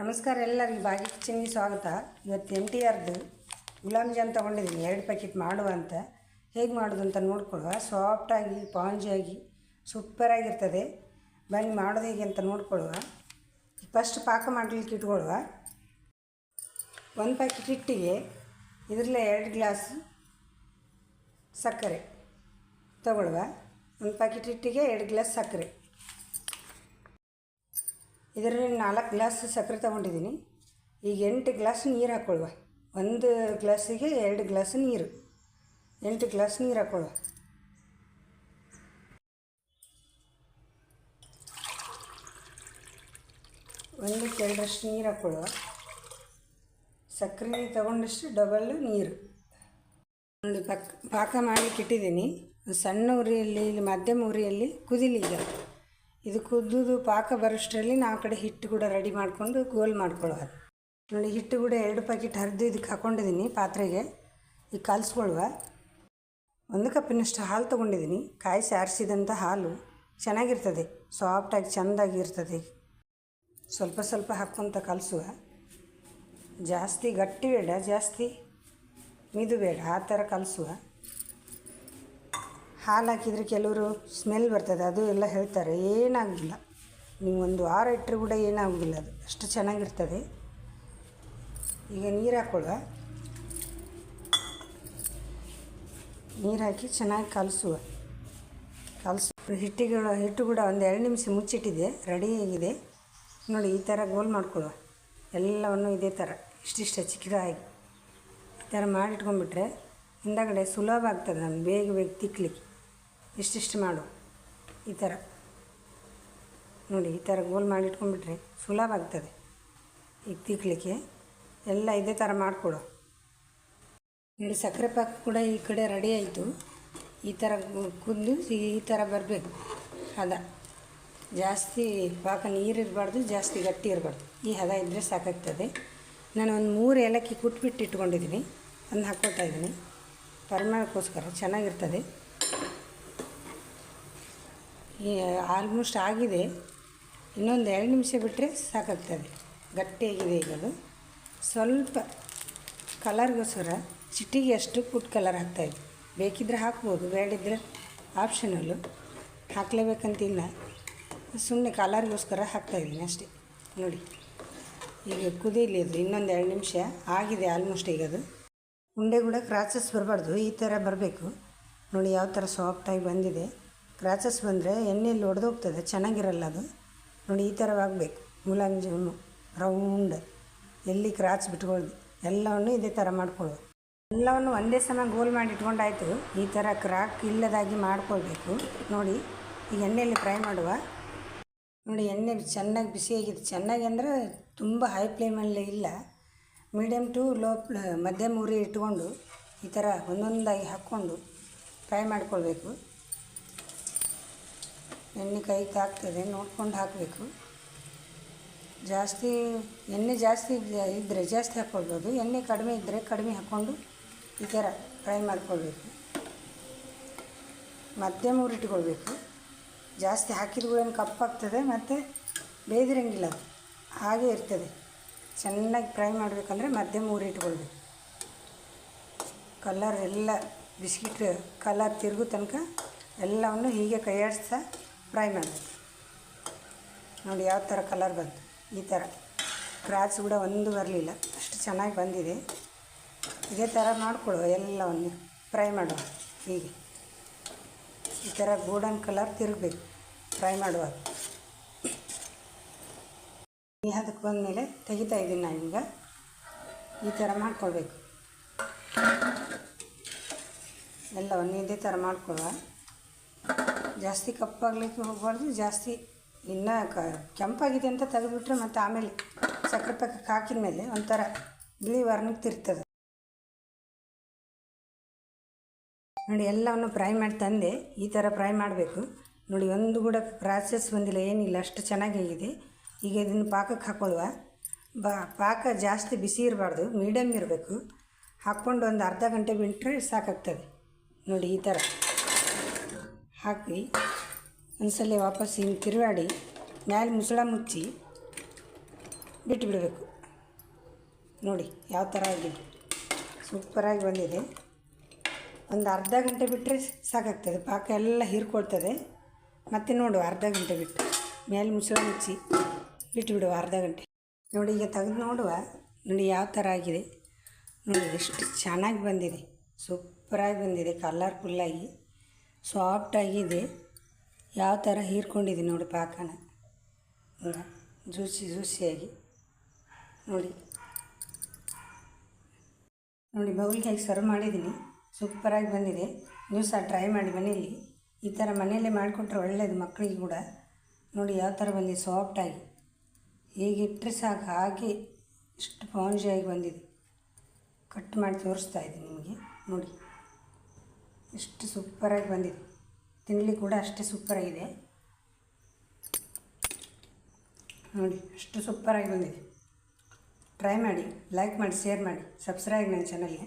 ನಮಸ್ಕಾರ ಎಲ್ಲರಿಗೂ, ಬಾಗಿ ಕಿಚನ್ಗೆ ಸ್ವಾಗತ. ಇವತ್ತು ಎಂ ಟಿ ಆರ್ದು ಗುಲಾಬ್ ಜಾಮ್ ತೊಗೊಂಡಿದ್ದೀನಿ. ಎರಡು ಪ್ಯಾಕೆಟ್ ಮಾಡುವ ಅಂತ. ಹೇಗೆ ಮಾಡೋದು ಅಂತ ನೋಡ್ಕೊಳ್ಳುವ. ಸಾಫ್ಟಾಗಿ ಪಾಂಜಿಯಾಗಿ ಸೂಪರಾಗಿರ್ತದೆ ಬನ್ನಿ ಮಾಡೋದು ಹೇಗೆ ಅಂತ ನೋಡ್ಕೊಳ್ಳುವ. ಫಸ್ಟ್ ಪಾಕ ಮಾಡಲಿಕ್ಕೆ ಇಟ್ಕೊಳ್ಳುವ. ಒಂದು ಪ್ಯಾಕೆಟ್ ಹಿಟ್ಟಿಗೆ ಇದರಲ್ಲೇ ಎರಡು ಗ್ಲಾಸ್ ಸಕ್ಕರೆ ತಗೊಳ್ಳುವ. ಒಂದು ಪ್ಯಾಕೆಟ್ ಹಿಟ್ಟಿಗೆ ಎರಡು ಗ್ಲಾಸ್ ಸಕ್ಕರೆ. ಇದರಲ್ಲಿ ನಾಲ್ಕು ಗ್ಲಾಸ್ ಸಕ್ಕರೆ ತೊಗೊಂಡಿದ್ದೀನಿ. ಈಗ ಎಂಟು ಗ್ಲಾಸ್ ನೀರು ಹಾಕ್ಕೊಳ್ಳುವ ಒಂದು ಗ್ಲಾಸಿಗೆ ಎರಡು ಗ್ಲಾಸ್ ನೀರು. ಎಂಟು ಗ್ಲಾಸ್ ನೀರು ಹಾಕ್ಕೊಳ್ಳುವ ಒಂದಕ್ಕೆ ಎರಡರಷ್ಟು ನೀರು ಹಾಕ್ಕೊಳ್ಳುವ ಸಕ್ಕರೆ ತಗೊಂಡಷ್ಟು ಡಬಲ್ ನೀರು. ಒಂದು ಪಾಕ ಪಾಕ ಮಾಡಿ ಇಟ್ಟಿದ್ದೀನಿ ಸಣ್ಣ ಉರಿಯಲ್ಲಿ ಇಲ್ಲಿ ಮಧ್ಯಮ ಉರಿಯಲ್ಲಿ ಕುದಿಲಿ ಈಗ ಇದು ಕುದ್ದು ಪಾಕ ಬರೋಷ್ಟರಲ್ಲಿ ನಾವು ಕಡೆ ಹಿಟ್ಟು ಕೂಡ ರೆಡಿ ಮಾಡಿಕೊಂಡು ಗೋಲ್ ಮಾಡ್ಕೊಳ್ಳುವ ನೋಡಿ, ಹಿಟ್ಟು ಕೂಡ ಎರಡು ಪ್ಯಾಕೆಟ್ ಹರಿದು ಇದಕ್ಕೆ ಹಾಕ್ಕೊಂಡಿದ್ದೀನಿ ಪಾತ್ರೆಗೆ. ಈಗ ಕಲಿಸ್ಕೊಳ್ಳುವ ಒಂದು ಕಪ್ಪಿನಷ್ಟು ಹಾಲು ತೊಗೊಂಡಿದ್ದೀನಿ ಕಾಯಿಸಿ ಆರಿಸಿದಂಥ ಹಾಲು ಚೆನ್ನಾಗಿರ್ತದೆ. ಸಾಫ್ಟಾಗಿ ಚೆಂದಾಗಿ ಇರ್ತದೆ ಸ್ವಲ್ಪ ಸ್ವಲ್ಪ ಹಾಕ್ಕೊತ ಕಲಿಸುವ. ಜಾಸ್ತಿ, ಗಟ್ಟಿ ಬೇಡ, ಜಾಸ್ತಿ, ಮಿದು ಬೇಡ, ಆ ಥರ ಕಲಿಸುವ. ಹಾಲು ಹಾಕಿದರೆ ಕೆಲವರು ಸ್ಮೆಲ್ ಬರ್ತದೆ, ಅದು ಎಲ್ಲ ಹೇಳ್ತಾರೆ. ಏನಾಗಿಲ್ಲ ನೀವು ಒಂದು ವಾರ ಇಟ್ಟರು ಕೂಡ ಏನಾಗೋದಿಲ್ಲ ಅದು. ಅಷ್ಟು ಚೆನ್ನಾಗಿರ್ತದೆ. ಈಗ ನೀರು ಹಾಕ್ಕೊಳ್ಳುವ ನೀರು ಹಾಕಿ ಚೆನ್ನಾಗಿ ಕಲಸುವ. ಕಲಸು ಹಿಟ್ಟಿಗೆ ಹಿಟ್ಟು ಕೂಡ ಒಂದು ಎರಡು ನಿಮಿಷ ಮುಚ್ಚಿಟ್ಟಿದೆ. ರೆಡಿಯಾಗಿದೆ ನೋಡಿ, ಈ ಥರ ಗೋಲ್ ಮಾಡ್ಕೊಳ್ಳುವ. ಎಲ್ಲವನ್ನು ಇದೇ ಥರ ಇಷ್ಟಿಷ್ಟ ಚಿಕ್ಕದಾಗಿ. ಈ ಥರ ಮಾಡಿಟ್ಕೊಂಡ್ಬಿಟ್ರೆ ಹಿಂದಗಡೆ ಸುಲಭ ಆಗ್ತದೆ ನಮ್ಗೆ ಬೇಗ ಬೇಗ ತಿಕ್ಕಲಿಕ್ಕೆ ಇಷ್ಟಿಷ್ಟು ಮಾಡು? ಈ ಥರ. ನೋಡಿ, ಈ ಥರ ಗೋಲ್ ಮಾಡಿಟ್ಕೊಂಡ್ಬಿಟ್ರೆ ಸುಲಭ ಆಗ್ತದೆ. ಈಗ ತಿಕ್ಕಲಿಕ್ಕೆ ಎಲ್ಲ ಇದೇ ಥರ ಮಾಡಿಕೊಡು. ನೋಡಿ ಸಕ್ಕರೆ ಪಾಕ ಕೂಡ ಈ ಕಡೆ ರೆಡಿ ಆಯಿತು. ಈ ಥರ ಕುದ್ದು ಈ ಥರ ಬರಬೇಕು. ಹದ. ಜಾಸ್ತಿ ಪಾಕ ನೀರು ಇರಬಾರ್ದು, ಜಾಸ್ತಿ ಗಟ್ಟಿ ಇರಬಾರ್ದು. ಈ ಹದ ಇದ್ದರೆ ಸಾಕಾಗ್ತದೆ. ನಾನು ಒಂದು ಮೂರು ಏಲಕ್ಕಿ ಕುಟ್ಬಿಟ್ಟು ಇಟ್ಕೊಂಡಿದ್ದೀನಿ. ಅದನ್ನ ಹಾಕ್ಕೊಳ್ತಾ ಇದ್ದೀನಿ. ಪರಿಮಳಕ್ಕೋಸ್ಕರ ಚೆನ್ನಾಗಿರ್ತದೆ. ಆಲ್ಮೋಸ್ಟ್ ಆಗಿದೆ. ಇನ್ನೊಂದು ಎರಡು ನಿಮಿಷ ಬಿಟ್ಟರೆ ಸಾಕಾಗ್ತದೆ. ಗಟ್ಟಿಯಾಗಿದೆ ಈಗ ಅದು. ಸ್ವಲ್ಪ ಕಲರ್ಗೋಸ್ಕರ ಚಿಟಿಗೆ ಅಷ್ಟು ಫುಡ್ ಕಲರ್ ಹಾಕ್ತಾಯಿದ್ವಿ ಬೇಕಿದ್ದರೆ ಹಾಕ್ಬೋದು, ಬೇಡಿದ್ರೆ ಆಪ್ಷನಲ್ಲು ಹಾಕಲೇಬೇಕಂತಿಲ್ಲ ಸುಮ್ಮನೆ ಕಲರ್ಗೋಸ್ಕರ ಹಾಕ್ತಾಯಿದ್ದೀನಿ ಅಷ್ಟೇ. ನೋಡಿ, ಈಗ ಕುದಿಲಿ ಅದು. ಇನ್ನೊಂದು ಎರಡು ನಿಮಿಷ. ಆಗಿದೆ ಆಲ್ಮೋಸ್ಟ್ ಈಗ ಅದು. ಉಂಡೆ ಕೂಡ ಕ್ರಾಚಸ್ ಬರಬಾರ್ದು. ಈ ಥರ ಬರಬೇಕು. ನೋಡಿ ಯಾವ ಥರ ಸಾಫ್ಟಾಗಿ ಬಂದಿದೆ. ಕ್ರಾಚಸ್ ಬಂದರೆ ಎಣ್ಣೆಯಲ್ಲಿ ಒಡೆದೋಗ್ತದೆ, ಚೆನ್ನಾಗಿರಲ್ಲ ಅದು. ನೋಡಿ, ಈ ಥರವಾಗಬೇಕು ಮೂಲಂಗಿ ಹಣ್ಣು ರೌಂಡ್, ಎಲ್ಲಿ ಕ್ರಾಚ್ ಬಿಟ್ಕೊಳ್ದು, ಎಲ್ಲವನ್ನು ಇದೇ ಥರ ಮಾಡ್ಕೊಳ್ಬೇಕು ಎಲ್ಲವನ್ನು ಒಂದೇ ಸಮ ಗೋಲ್ ಮಾಡಿ ಇಟ್ಕೊಂಡಾಯ್ತು. ಈ ಥರ ಕ್ರಾಕ್ ಇಲ್ಲದಾಗಿ ಮಾಡ್ಕೊಳ್ಬೇಕು. ನೋಡಿ, ಈಗ ಎಣ್ಣೆಯಲ್ಲಿ ಫ್ರೈ ಮಾಡುವ. ನೋಡಿ, ಎಣ್ಣೆ ಚೆನ್ನಾಗಿ ಬಿಸಿಯಾಗಿದೆ. ಚೆನ್ನಾಗಿ ಅಂದರೆ ತುಂಬ ಹೈ ಫ್ಲೇಮಲ್ಲಿ ಇಲ್ಲ. ಮೀಡಿಯಮ್ ಟು ಲೋ ಮಧ್ಯಮ ಉರಿ ಇಟ್ಕೊಂಡು ಈ ಥರ ಒಂದೊಂದಾಗಿ ಹಾಕ್ಕೊಂಡು ಫ್ರೈ ಮಾಡ್ಕೊಳ್ಬೇಕು. ಎಣ್ಣೆ ಕೈ ತಾಕ್ತದೆ ನೋಡ್ಕೊಂಡು ಹಾಕಬೇಕು. ಜಾಸ್ತಿ, ಎಣ್ಣೆ ಜಾಸ್ತಿ ಇದ್ದ- ಇದ್ದರೆ ಜಾಸ್ತಿ ಹಾಕ್ಕೊಳ್ಬೋದು ಎಣ್ಣೆ ಕಡಿಮೆ ಇದ್ದರೆ ಕಡಿಮೆ ಹಾಕ್ಕೊಂಡು ಈ ಥರ ಫ್ರೈ ಮಾಡ್ಕೊಳ್ಬೇಕು. ಮಧ್ಯಮ ಉರಿಟ್ಕೊಳ್ಬೇಕು. ಜಾಸ್ತಿ ಹಾಕಿದ ಏನು ಕಪ್ಪಾಗ್ತದೆ, ಮತ್ತು ಬೇದಿರಂಗಿಲ್ಲ ಹಾಗೆ ಇರ್ತದೆ. ಚೆನ್ನಾಗಿ ಫ್ರೈ ಮಾಡಬೇಕಂದ್ರೆ ಮಧ್ಯಮ ಊರಿಟ್ಕೊಳ್ಬೇಕು ಕಲರ್ ಎಲ್ಲ ಬಿಸ್ಕಿಟ್, ಕಲರ್ ತಿರುಗು ತನಕ ಎಲ್ಲವನ್ನು ಹೀಗೆ ಕೈಯಾಡಿಸ್ತಾ ಫ್ರೈ ಮಾಡಬೇಕು ನೋಡಿ ಯಾವ ಥರ ಕಲರ್ ಬಂತು. ಈ ಥರ ಕ್ರಾಚ್ ಕೂಡ ಒಂದು ಬರಲಿಲ್ಲ. ಅಷ್ಟು ಚೆನ್ನಾಗಿ ಬಂದಿದೆ. ಇದೇ ಥರ ಮಾಡಿಕೊಡುವ ಎಲ್ಲವನ್ನು. ಫ್ರೈ ಮಾಡುವ. ಹೀಗೆ. ಈ ಥರ ಗೋಲ್ಡನ್ ಕಲರ್ ತಿರುಗಬೇಕು. ಫ್ರೈ ಮಾಡುವ. ಈ ಅದಕ್ಕೆ ಬಂದಮೇಲೆ ತೆಗಿತಾ ಇದ್ದೀನಿ ನಾನೀಗ ಈ ಥರ ಮಾಡ್ಕೊಳ್ಬೇಕು. ಎಲ್ಲವನ್ನು ಇದೇ ಥರ ಮಾಡ್ಕೊಳ್ಳುವ. ಜಾಸ್ತಿ ಕಪ್ಪಾಗಲಿಕ್ಕೆ ಹೋಗಬಾರ್ದು, ಜಾಸ್ತಿ ಇನ್ನೂ ಕ ಕೆಂಪಾಗಿದೆ ಅಂತ ತೆಗೆದುಬಿಟ್ರೆ ಮತ್ತು ಆಮೇಲೆ ಸಕ್ಕರೆ ಪಾಕಕ್ಕೆ ಹಾಕಿದ ಮೇಲೆ ಒಂಥರ ಬಿಳಿ ವರ್ಣಕ್ಕೆ ತಿರ್ತದೆ. ನೋಡಿ, ಎಲ್ಲವನ್ನು ಫ್ರೈ ಮಾಡಿ ತಂದೆ, ಈ ಥರ ಫ್ರೈ ಮಾಡಬೇಕು. ನೋಡಿ, ಒಂದು ಕೂಡ ಪ್ರಾಸೆಸ್ ಬಂದಿಲ್ಲ, ಏನಿಲ್ಲ, ಅಷ್ಟು ಚೆನ್ನಾಗಿದೆ ಈಗ ಇದನ್ನು ಪಾಕಕ್ಕೆ ಹಾಕೊಳ್ಳುವ ಬಾ, ಪಾಕ ಜಾಸ್ತಿ ಬಿಸಿ ಇರಬಾರ್ದು ಮೀಡಿಯಮ್ ಇರಬೇಕು. ಹಾಕ್ಕೊಂಡು ಒಂದು ಅರ್ಧ ಗಂಟೆ ಬಿಟ್ಟರೆ ಸಾಕಾಗ್ತದೆ. ನೋಡಿ, ಈ ಥರ. ಹಾಕಿ ಒಂದ್ಸಲ ವಾಪಸ್ ಹಿಂಗೆ ತಿರುವಾಡಿ ಮ್ಯಾಲೆ ಮುಸುಳ ಮುಚ್ಚಿ ಬಿಟ್ಟು ಬಿಡಬೇಕು ನೋಡಿ ಯಾವ ಥರ ಆಗಿದೆ. ಸೂಪರಾಗಿ ಬಂದಿದೆ. ಒಂದು ಅರ್ಧ ಗಂಟೆ ಬಿಟ್ಟರೆ ಸಾಕಾಗ್ತದೆ. ಪಾಕ ಎಲ್ಲ ಹೀರ್ಕೊಳ್ತದೆ. ಮತ್ತೆ ನೋಡು ಅರ್ಧ ಗಂಟೆ ಬಿಟ್ಟು ಮೇಲೆ ಮುಸುಳ ಮುಚ್ಚಿ ಬಿಡುವ ಅರ್ಧ ಗಂಟೆ. ನೋಡಿ ಈಗ ತೆಗೆದು ನೋಡುವ. ನೋಡಿ ಯಾವ ಥರ ಆಗಿದೆ. ನೋಡಿ ಎಷ್ಟು ಚೆನ್ನಾಗಿ ಬಂದಿದೆ. ಸೂಪರಾಗಿ ಬಂದಿದೆ. ಕಲರ್ಫುಲ್ಲಾಗಿ ಸಾಫ್ಟಾಗಿದೆ. ಯಾವ ಥರ ಹೀರ್ಕೊಂಡಿದೆ ನೋಡಿ ಪಾಕನ. ಜ್ಯೂಸಿ, ಜ್ಯೂಸಿಯಾಗಿ. ನೋಡಿ. ನೋಡಿ ಬೌಲ್ಗೆ ಸರ್ವ್ ಮಾಡಿದ್ದೀನಿ ಸೂಪರಾಗಿ ಬಂದಿದೆ. ನೀವು ಸಹ ಟ್ರೈ ಮಾಡಿ ಮನೆಯಲ್ಲಿ. ಈ ಥರ ಮನೆಯಲ್ಲೇ ಮಾಡಿಕೊಟ್ರೆ ಒಳ್ಳೆಯದು ಮಕ್ಕಳಿಗೆ ಕೂಡ. ನೋಡಿ, ಯಾವ ಥರ ಬಂದಿದೆ ಸಾಫ್ಟಾಗಿ ಹೀಗೆ ಇಟ್ಟರೆ ಸಾಕು. ಹಾಗೆ ಇಷ್ಟು ಸ್ಪಾಂಜಿಯಾಗಿ ಬಂದಿದೆ. ಕಟ್ ಮಾಡಿ ತೋರಿಸ್ತಾ ಇದ್ದೀನಿ ನಿಮಗೆ. ನೋಡಿ. ಎಷ್ಟು ಸೂಪರಾಗಿ ಬಂದಿದೆ. ತಿನ್ನಲಿ ಕೂಡ ಅಷ್ಟೇ ಸೂಪರಾಗಿದೆ. ನೋಡಿ, ಅಷ್ಟು ಸೂಪರಾಗಿ ಬಂದಿದೆ. ಟ್ರೈ ಮಾಡಿ ಲೈಕ್ ಮಾಡಿ ಶೇರ್ ಮಾಡಿ ಸಬ್ಸ್ಕ್ರೈಬ್ ನನ್ನ ಚಾನಲ್ಗೆ